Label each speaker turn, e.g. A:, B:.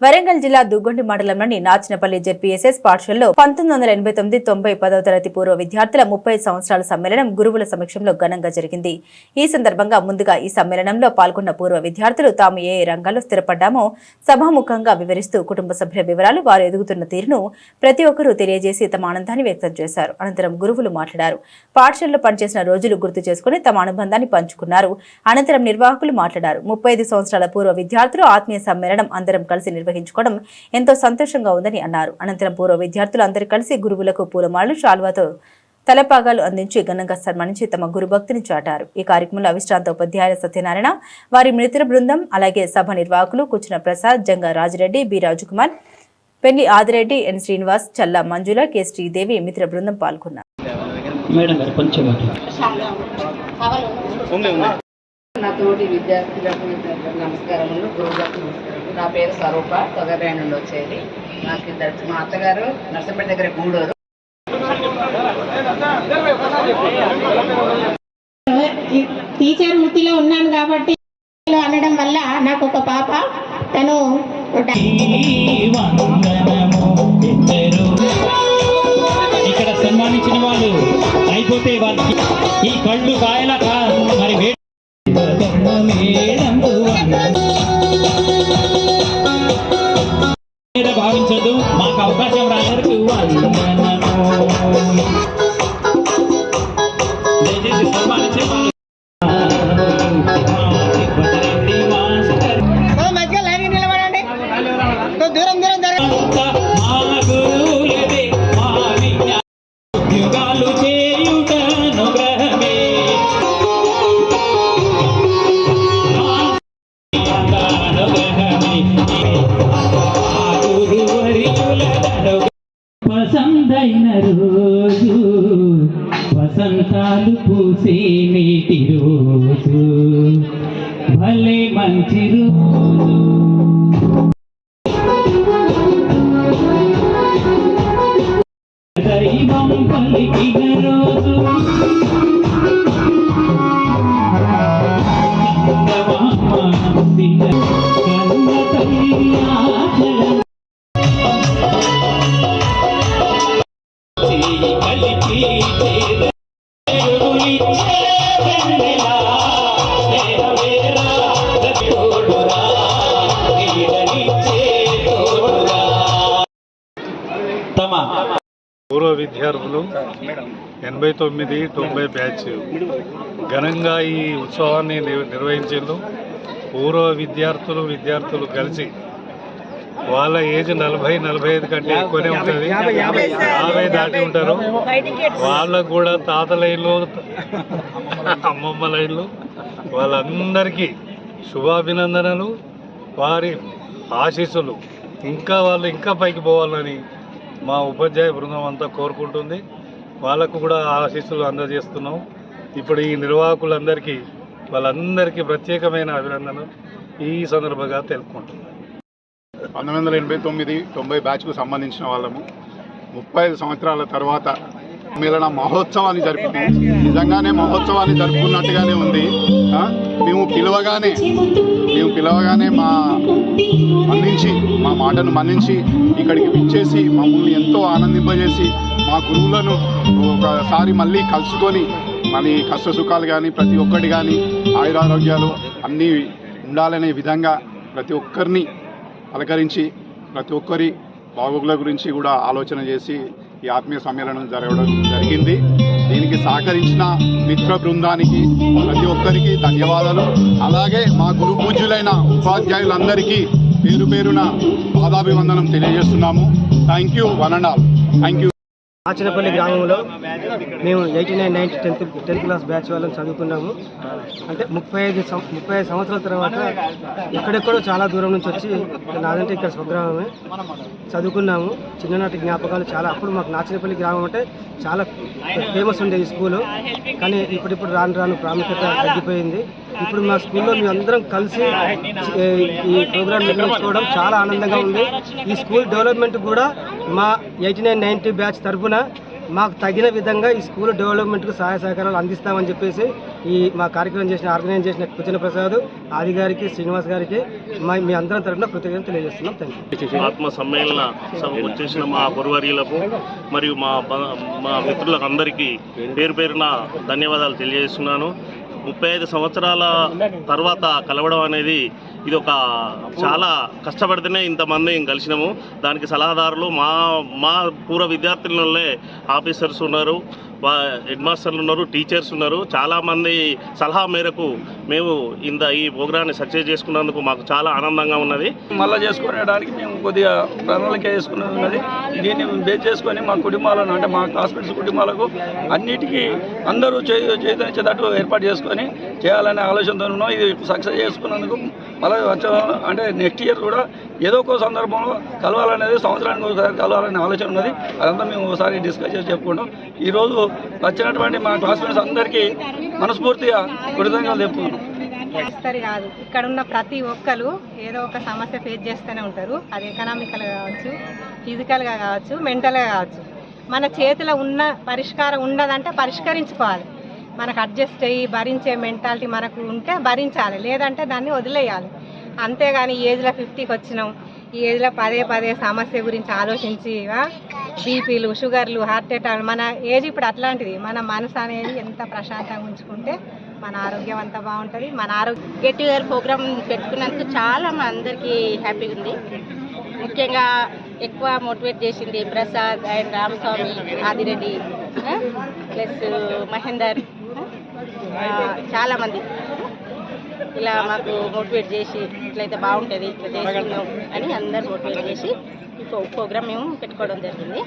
A: వరంగల్ జిల్లా దుగ్గొండి మండలంలోని నాచినపల్లి జెడ్పీఎస్ఎస్ పాఠశాలలో పంతొమ్మిది వందల ఎనభై తొమ్మిది తొంభై పదవ తరగతి పూర్వ విద్యార్థుల ముప్పై సంవత్సరాల సమ్మేళనం గురువుల సమక్షంలో ఘనంగా జరిగింది. ఈ సందర్భంగా ముందుగా ఈ సమ్మేళనంలో పాల్గొన్న పూర్వ విద్యార్థులు తాము ఏ రంగాల్లో స్థిరపడ్డామో సభాముఖంగా వివరిస్తూ కుటుంబ సభ్యుల వివరాలు వారు ఎదుగుతున్న తీరును ప్రతి ఒక్కరూ తెలియజేసి తమ ఆనందాన్ని వ్యక్తం చేశారు. అనంతరం గురువులు మాట్లాడారు. పాఠశాలలో పనిచేసిన రోజులు గుర్తు చేసుకుని తమ అనుబంధాన్ని పంచుకున్నారు. అనంతరం నిర్వాహకులు మాట్లాడారు. ముప్పై సంవత్సరాల పూర్వ విద్యార్థులు ఆత్మీయ సమ్మేళనం అందరం కలిసి నిర్వహించుకోవడం ఎంతో సంతోషంగా ఉందని అన్నారు. అనంతరం పూర్వ విద్యార్థులు అందరూ కలిసి గురువులకు పూలమాలలు శాల్వాతో తలపాగాలు అందించి ఘనంగా సన్మానించి తమ గురుభక్తిని చాటారు. ఈ కార్యక్రమంలో అవిశ్రాంత ఉపాధ్యాయుల సత్యనారాయణ వారి మిత్ర బృందం అలాగే సభ నిర్వాహకులు కూర్చున్న Prasad Janga Rajireddy B Rajkumar Pelli Adireddy N Srinivas Challa Manjula K Sridevi మిత్ర బృందం పాల్గొన్నారు.
B: నా తోటి విద్యార్థులకు నమస్కారములు గురువులకు నా పేరు స్వరూప తొగర్రాయి నుండి వచ్చేది నాకు ఇద్దరు మా అత్తగారు నర్సంపేట దగ్గర గూడూరు
C: టీచర్ వృత్తిలో ఉన్నాను కాబట్టి ఇలా అనడం వల్ల నాకు ఒక పాప తను.
D: ఇక్కడ సన్మానించిన వాళ్ళు అయిపోతే వాళ్ళకి ఈ కళ్ళు కాయల 没人不问。వసంతాలు రోజు. భలే మంచి రోజు. దైవం పలికిన రోజు. కలిపి
E: పూర్వ విద్యార్థులు ఎనభై తొమ్మిది తొంభై బ్యాచ్ ఘనంగా ఈ ఉత్సవాన్ని నిర్- పూర్వ విద్యార్థులు విద్యార్థులు కలిసి వాళ్ళ ఏజ్ నలభై నలభై ఐదు కంటే ఎక్కువనే ఉంటుంది. యాభై దాటి ఉంటారు. వాళ్ళకు కూడా తాతల ఇల్లు అమ్మమ్మల ఇల్లు వాళ్ళందరికీ శుభాభినందనలు వారి ఆశీస్సులు. ఇంకా వాళ్ళు ఇంకా పైకి పోవాలని మా ఉపాధ్యాయ బృందం అంతా కోరుకుంటుంది. వాళ్ళకు కూడా ఆశీస్సులు అందజేస్తున్నాం. ఇప్పుడు ఈ నిర్వాహకులందరికీ వాళ్ళందరికీ ప్రత్యేకమైన అభినందనలు. ఈ సందర్భంగా తెలుపుకుంటున్నాం.
F: పంతొమ్మిది వందల ఎనభై తొమ్మిది తొంభై బ్యాచ్కు సంబంధించిన వాళ్ళము. ముప్పై ఐదు సంవత్సరాల తర్వాత మిలన మహోత్సవాన్ని జరిపినాం నిజంగానే మహోత్సవాన్ని జరుపుకున్నట్టుగానే ఉంది. మేము పిలవగానే మేము పిలవగానే మా మన్నించి మా మాటను మన్నించి ఇక్కడికి విచ్చేసి మమ్మల్ని ఎంతో ఆనందింపజేసి మా గురువులను ఒకసారి మళ్ళీ కలుసుకొని మళ్ళీ కష్ట సుఖాలు కానీ ప్రతి ఒక్కటి కానీ ఆయురారోగ్యాలు అన్నీ ఉండాలనే విధంగా ప్రతి ఒక్కరిని అలంకరించి ప్రతి ఒక్కరి బాగోగుల గురించి కూడా ఆలోచన చేసి ఈ ఆత్మీయ సమ్మేళనం జరగడం జరిగింది. దీనికి సహకరించిన మిత్ర బృందానికి ప్రతి ఒక్కరికి ధన్యవాదాలు. అలాగే మా గురు పూజ్యులైన ఉపాధ్యాయులందరికీ పేరు పేరున పాదాభివందనం తెలియజేస్తున్నాము. Thank you one and all thank you
G: Achanapalli గ్రామంలో మేము eighty nine ninety tenth tenth class batch వాళ్ళని చదువుకున్నాము. అంటే ముప్పై ఐదు ముప్పై ఐదు సంవత్సరాల తర్వాత ఎక్కడెక్కడో చాలా దూరం నుంచి వచ్చి నాదంటే ఇక్కడ స్వగ్రామమే చదువుకున్నాము. చిన్ననాటి జ్ఞాపకాలు చాలా అప్పుడు మాకు నాచినపల్లి గ్రామం అంటే చాలా ఫేమస్ ఉండేది స్కూలు. కానీ ఇప్పుడిప్పుడు రాను రాను ప్రాముఖ్యత తగ్గిపోయింది. ఇప్పుడు మా స్కూల్లో మేము అందరం కలిసి ఈ ప్రోగ్రామ్ నిర్వహించుకోవడం చాలా ఆనందంగా ఉంది. ఈ స్కూల్ డెవలప్మెంట్ కూడా మా ఎయిటీ నైన్ నైన్టీ బ్యాచ్ తరఫున మాకు తగిన విధంగా ఈ స్కూల్ డెవలప్మెంట్కు సహాయ సహకారాలు అందిస్తామని చెప్పేసి ఈ మా కార్యక్రమం చేసిన ఆర్గనైజ్ చేసిన కుచన ప్రసాద్ ఆది గారికి శ్రీనివాస్ గారికి మా మీ అందరం తరఫున కృతజ్ఞత తెలియజేస్తున్నాం. థ్యాంక్ యూ
H: ఆత్మ సమ్మేళన సభకు వచ్చేసిన మా గురువర్యులకు మరియు మా మా మిత్రులకు అందరికీ పేరు పేరున ధన్యవాదాలు తెలియజేస్తున్నాను. ముప్పై ఐదు సంవత్సరాల తర్వాత కలవడం అనేది ఇది ఒక చాలా కష్టపడితేనే ఇంతమంది కలిసినాము. దానికి సలహాదారులు మా మా పూర్వ విద్యార్థులనే ఆఫీసర్స్ ఉన్నారు. హెడ్ మాస్టర్లు ఉన్నారు టీచర్స్ ఉన్నారు. చాలామంది సలహా మేరకు మేము ఇంత ఈ ప్రోగ్రాన్ని సక్సెస్ చేసుకున్నందుకు మాకు చాలా ఆనందంగా ఉన్నది.
I: మళ్ళీ చేసుకునేడానికి మేము కొద్దిగా ప్రణాళిక చేసుకున్నది ఉన్నది. దీన్ని బేస్ చేసుకొని మా కుటుంబాలను అంటే మా క్లాస్మేట్స్ కుటుంబాలకు అన్నిటికీ అందరూ చే- చైతన్యతట్టు ఏర్పాటు చేసుకొని చేయాలనే ఆలోచనతో ఉన్నాం. ఇది సక్సెస్ చేసుకున్నందుకు మళ్ళీ వచ్చే అంటే నెక్స్ట్ ఇయర్ కూడా ఏదో ఒక సందర్భంలో కలవాలనేది సంవత్సరానికి ఒకసారి కలవాలనే ఆలోచన ఉన్నది. అదంతా మేము ఒకసారి డిస్కస్ చేసి చెప్పుకుంటాం. ఈరోజు వచ్చినటువంటి మా క్లాస్మేట్స్ అందరికీ మనస్ఫూర్తిగా కృతజ్ఞతలు చెప్పుకున్నాం
J: చేస్తారు కాదు. ఇక్కడ ఉన్న ప్రతి ఒక్కరు ఏదో ఒక సమస్య ఫేస్ చేస్తూనే ఉంటారు. అది ఎకనామికల్గా కావచ్చు ఫిజికల్గా కావచ్చు మెంటల్గా కావచ్చు. మన చేతిలో ఉన్న పరిష్కారం ఉండదంటే పరిష్కరించుకోవాలి. మనకు అడ్జస్ట్ అయ్యి భరించే మెంటాలిటీ మనకు ఉంటే భరించాలి. లేదంటే దాన్ని వదిలేయాలి. అంతేగాని ఈ ఏజ్లో ఫిఫ్టీకి వచ్చినాం. ఈ ఏజ్లో పదే పదే సమస్య గురించి ఆలోచించి బీపీలు షుగర్లు హార్ట్ అటాక్ మన ఏజ్ ఇప్పుడు అట్లాంటిది. మన మనసు అనేది ఎంత ప్రశాంతంగా ఉంచుకుంటే మన ఆరోగ్యం అంతా బాగుంటుంది. మన ఆరోగ్య
K: గెట్ టుగెదర్ ప్రోగ్రామ్ పెట్టుకున్నందుకు చాలా మా అందరికీ హ్యాపీగా ఉంది. ముఖ్యంగా ఎక్కువ మోటివేట్ చేసింది ప్రసాద్ అండ్ రామస్వామి ఆదిరెడ్డి ప్లస్ మహేందర్. చాలామంది ఇలా మాకు మోటివేట్ చేసి ఇట్లయితే బాగుంటుంది ఇట్లా చేసుకుందాం అని అందరు మోటివేట్ చేసి ఈ ప్రోగ్రామ్ మేము పెట్టుకోవడం జరిగింది.